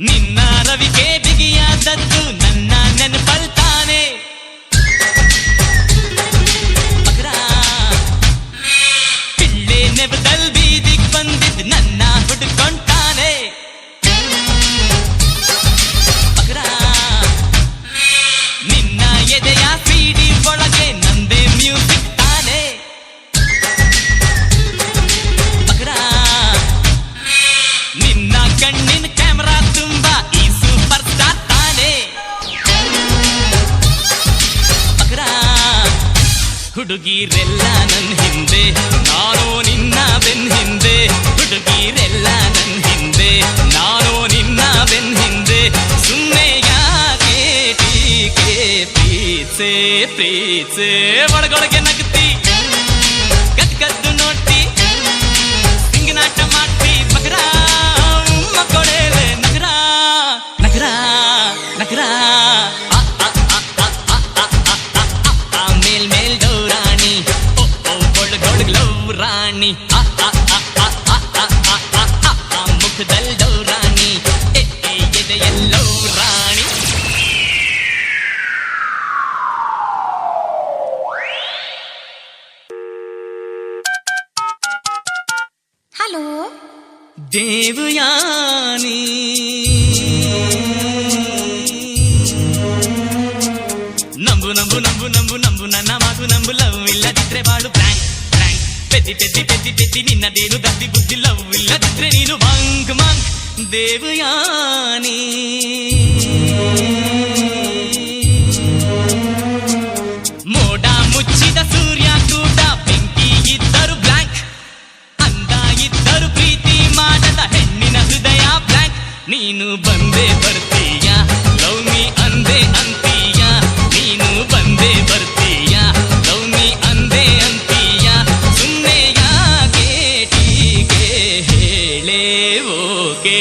ನಿನ್ನ ರವಿಗೆ ಬಿಗಿಯಾದದ್ದು ನನ್ನ ಹುಡುಗಿರೆಲ್ಲ ನನ್ನ ಹಿಂದೆ, ನಾನು ನಿನ್ನ ಬೆನ್ ಹಿಂದೆ. ಹುಡುಗಿರೆಲ್ಲ ನನ್ನ ಹಿಂದೆ, ನಾನು ನಿನ್ನ ಬೆನ್ ಹಿಂದೆ. ಸುಮ್ಮನೆ ಯಾಕೆ ಟೀಕೆ ಪ್ರೀತ್ಸೆ ಪ್ರೀತ್ಸೆ ಒಳಗೊಳಗೆ ನಗ್ತಿ రాణి ముఖదల్లో రాణి ఎదయల్లో రాణి హలో. దేవయాని. నంబు నంబు నంబు నంబు నంబు నన్న మాకు నంబు లవ్ ఇల్ల చిత్రే బాడు ప్లాన్ పెద్ది పెద్ది పెద్ది పెద్ది నిన్న నేను దద్ది బుద్ధి లవ్ దిద్రె నేను మంగ్ మంగ్ దేవయాని. మోడా ముచ్చిద సూర్య ನೀನು ಬಂದೆ లోకే